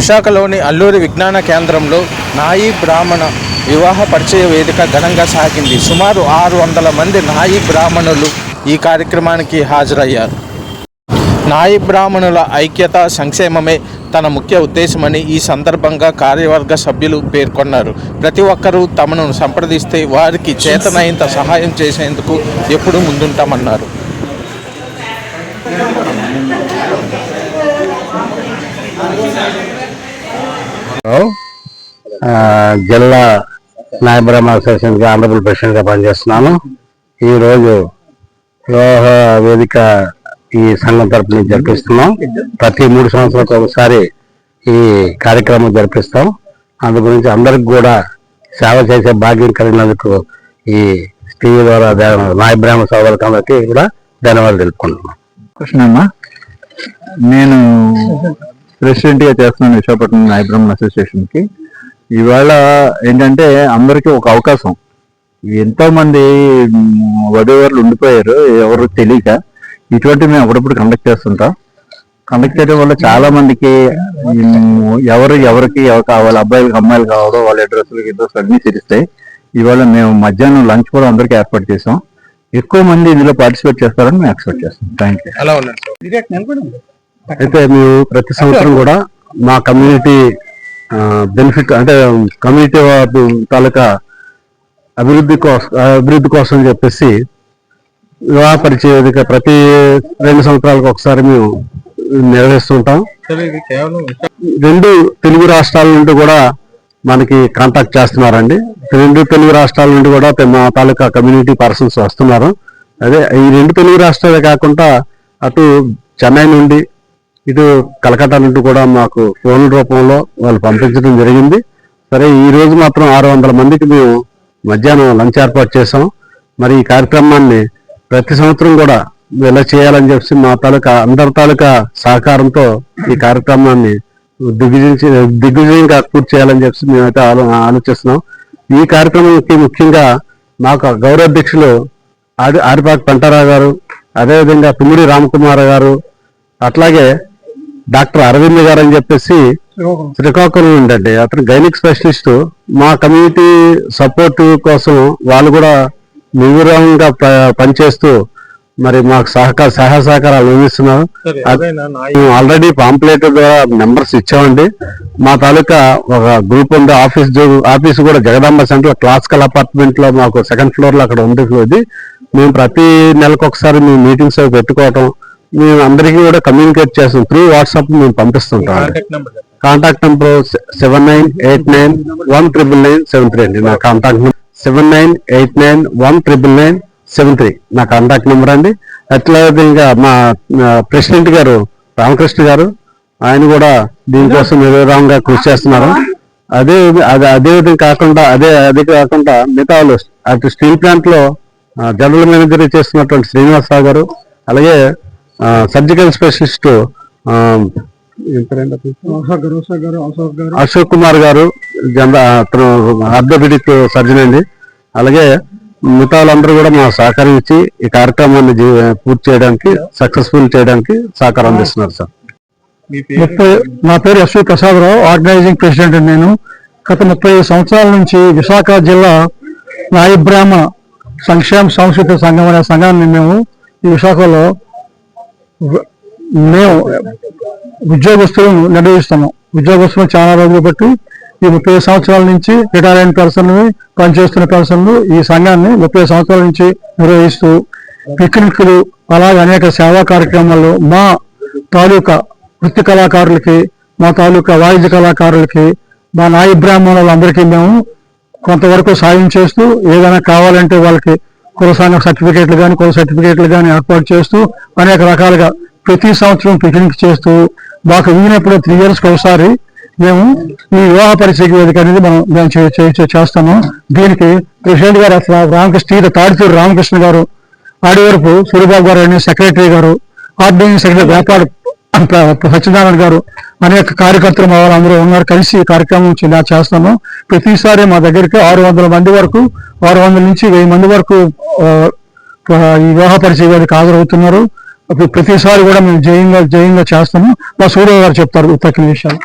విశాఖలోని అల్లూరి విజ్ఞాన కేంద్రంలో నాయి బ్రాహ్మణ వివాహ పరిచయ వేదిక ఘనంగా సాగింది. సుమారు ఆరు వందల మంది నాయి బ్రాహ్మణులు ఈ కార్యక్రమానికి హాజరయ్యారు. నాయి బ్రాహ్మణుల ఐక్యత సంక్షేమమే తన ముఖ్య ఉద్దేశమని ఈ సందర్భంగా కార్యవర్గ సభ్యులు పేర్కొన్నారు. ప్రతి ఒక్కరూ తమను సంప్రదిస్తే వారికి చేతనైనంత సహాయం చేసేందుకు ఎప్పుడూ ముందుంటామన్నారు. ఆ, జిల్లా నాయబ్రహ్మ అసోసియేషన్కి ఆనరబుల్ ప్రెసిడెంట్గా పనిచేస్తున్నాను. ఈరోజు వివాహ వేదిక ఈ సంఘం తరపు నుంచి జరిపిస్తున్నాం. ప్రతి మూడు సంవత్సరాలకు ఒకసారి ఈ కార్యక్రమం జరిపిస్తాం. అందు గురించి అందరికి కూడా సేవ చేసే భాగ్యం కలిగినందుకు ఈ టీవీ ద్వారా ధన్య- నాయ సోదరులకు అందరికీ కూడా ధన్యవాదాలు తెలుపుకుంటున్నాం. కృష్ణమ్మ నేను ప్రెసిడెంట్గా చేస్తున్నాను విశాఖపట్నం నాయబ్రహ్మణ అసోసియేషన్కి. ఇవాళ ఏంటంటే అందరికీ ఒక అవకాశం. ఎంతో మంది మ్, వధూవరులు ఉండిపోయారు ఎవరు తెలియక ఇటువంటి మేము అప్పుడప్పుడు కండక్ట్ చేస్తుంటాం. కండక్ట్ చేయడం వల్ల చాలా మందికి ఎవరు ఎవరికి ఎవరు కావాలి అబ్బాయిలకు అమ్మాయిలు కావాలో వాళ్ళ అడ్రస్లకి అడ్రస్ అన్ని తెలుస్తాయి ఇవాళ మేము మధ్యాహ్నం లంచ్ కూడా అందరికీ ఏర్పాటు చేసాం ఎక్కువ మంది ఇందులో పార్టిసిపేట్ చేస్తారని మేము ఎక్స్పెక్ట్ చేస్తాం థ్యాంక్ యూ అయితే మేము ప్రతి సంవత్సరం కూడా మా కమ్యూనిటీ బెనిఫిట్ అంటే కమ్యూనిటీ వారి తాలూకా అభివృద్ధి కోసం అభివృద్ధి కోసం అని చెప్పేసి వివాహ పరిచయ ప్రతి రెండు సంవత్సరాలకు ఒకసారి మేము నిర్వహిస్తుంటాం. రెండు తెలుగు రాష్ట్రాల నుండి కూడా మనకి కాంటాక్ట్ చేస్తున్నారండి. రెండు తెలుగు రాష్ట్రాల నుండి కూడా మా తాలూకా కమ్యూనిటీ పర్సన్స్ వస్తున్నారు. అదే ఈ రెండు తెలుగు రాష్ట్రాలే కాకుండా అటు చెన్నై నుండి ఇటు కలకత్తా నుండి కూడా మాకు ఫోన్ రూపంలో వాళ్ళు పంపించడం జరిగింది. సరే ఈ రోజు మాత్రం ఆరు వందల మందికి మేము మధ్యాహ్నం లంచ్ ఏర్పాటు చేసాం మరి ఈ కార్యక్రమాన్ని ప్రతి సంవత్సరం కూడా ఇలా చేయాలని చెప్పి మా తాలూకా అందరి తాలూకా సహకారంతో ఈ కార్యక్రమాన్ని దిగ్విజయించి దిగ్విజయంగా పూర్తి చేయాలని చెప్పి మేమైతే ఆలో ఆలోచిస్తున్నాం. ఈ కార్యక్రమానికి ముఖ్యంగా మాకు గౌరవాధ్యక్షులు ఆడి ఆది ఆరిపాటి పంటారావు గారు అదేవిధంగా పిమ్మిడి రామకుమార్ గారు అట్లాగే డాక్టర్ అరవింద్ గారు అని చెప్పేసి శ్రీకాకుళం ఉండండి అతను గైనిక్ స్పెషలిస్ట్. మా కమ్యూనిటీ సపోర్ట్ కోసం వాళ్ళు కూడా నిర్విరామంగా ప- పనిచేస్తూ మరి మాకు సహకార సహాయ సహకారాలు అందిస్తున్నారు. ఆల్రెడీ పాంప్లెట్ ద్వారా నెంబర్స్ ఇచ్చామండి. మా తాలూకా ఒక గ్రూప్ ఉంది ఆఫీస్ జో- ఆఫీస్ కూడా జగదాంబ సెంటర్ క్లాసికల్ అపార్ట్మెంట్లో మాకు సెకండ్ ఫ్లోర్లో అక్కడ ఉంది మేము ప్రతి నెలకు ఒకసారి మేము మీటింగ్స్ పెట్టుకోవటం మేము అందరికీ కూడా కమ్యూనికేట్ చేస్తాం. త్రూ వాట్సాప్ మేము పంపిస్తుంటాం. Contact number seven nine eight nine one triple nine seven three అండి. నా contact number seven nine eight nine one triple nine seven three నా కాంటాక్ట్ నెంబర్ అండి. అట్లాగే ఇంకా మా ప్రెసిడెంట్ గారు రామకృష్ణ గారు ఆయన కూడా దీనికోసం నిర్విరామంగా కృషి చేస్తున్నారు. అదే అదే అదే విధంగా కాకుండా అదే అదే కాకుండా మిగతా వాళ్ళు అటు స్టీల్ ప్లాంట్లో జనరల్ మేనేజర్ చేస్తున్నటువంటి శ్రీనివాసరావు గారు అలాగే సర్జికల్ స్పెషలిస్ట్? అశోక్ కుమార్ గారు జనరల్ అతను ఆర్థోపెడిక్ సర్జన్ అండి. అలాగే మిగతా వాళ్ళందరూ కూడా మా సహకరించి ఈ కార్యక్రమాన్ని పూర్తి చేయడానికి సక్సెస్ఫుల్ చేయడానికి సహకారం అందిస్తున్నారు సార్. ముప్పై నా పేరు ఎస్వి ప్రసాదరావు ఆర్గనైజింగ్ ప్రెసిడెంట్ నేను. గత ముప్పై ఐదు సంవత్సరాల నుంచి విశాఖ జిల్లా నాయ బ్రాహ్మణ సంక్షేమ సంస్కృతి సంఘం అనే సంఘాన్ని మేము ఈ విశాఖలో మేము ఉద్యోగస్తులను నిర్వహిస్తున్నాం ఉద్యోగస్తులు చాలా రోజులు బట్టి ఈ ముప్పై సంవత్సరాల నుంచి రిటైర్ అయిన పర్సన్లు పనిచేస్తున్న పర్సన్లు ఈ సంఘాన్ని ముప్పై సంవత్సరాల నుంచి నిర్వహిస్తూ పిక్నిక్లు అలాగే అనేక సేవా కార్యక్రమాలు మా తాలూకా వృత్తి కళాకారులకి మా తాలూకా వాయిద్య కళాకారులకి మా నాయ బ్రాహ్మణులందరికీ మేము కొంతవరకు సాయం చేస్తూ ఏదైనా కావాలంటే వాళ్ళకి కుల సర్టిఫికేట్లు కానీ కుల సర్టిఫికేట్లు కానీ ఏర్పాటు చేస్తూ అనేక రకాలుగా ప్రతి సంవత్సరం పిక్నిక్ చేస్తూ మాకు వీలైనప్పుడు త్రీ ఇయర్స్కి ఒకసారి మేము ఈ వివాహ పరిచయ వేదిక అనేది మనం మేము చే- చేస్తాము. దీనికి ప్రెసిడెంట్ గారు అసలు రామకృష్ణ తాడితూరు రామకృష్ణ గారు ఆడివరపు సూర్యబాబు గారు అనే సెక్రటరీ గారు ఆర్డనింగ్ సెక్రటరీ వ్యాపార సత్యనారాయణ గారు అనేక కార్యకర్తలు మా వాళ్ళందరూ ఉన్నారు. కలిసి ఈ కార్యక్రమం చేస్తాము. ప్రతిసారి మా దగ్గరికి ఆరు వందల మంది వరకు ఆరు వందల నుంచి వెయ్యి మంది వరకు ఈ వివాహ పరిచయ హాజరవుతున్నారు. ప్రతిసారి కూడా మేము జయంగా జయంగా చేస్తాము. మా సూర్య గారు చెప్తారు తక్కిన విషయాలు.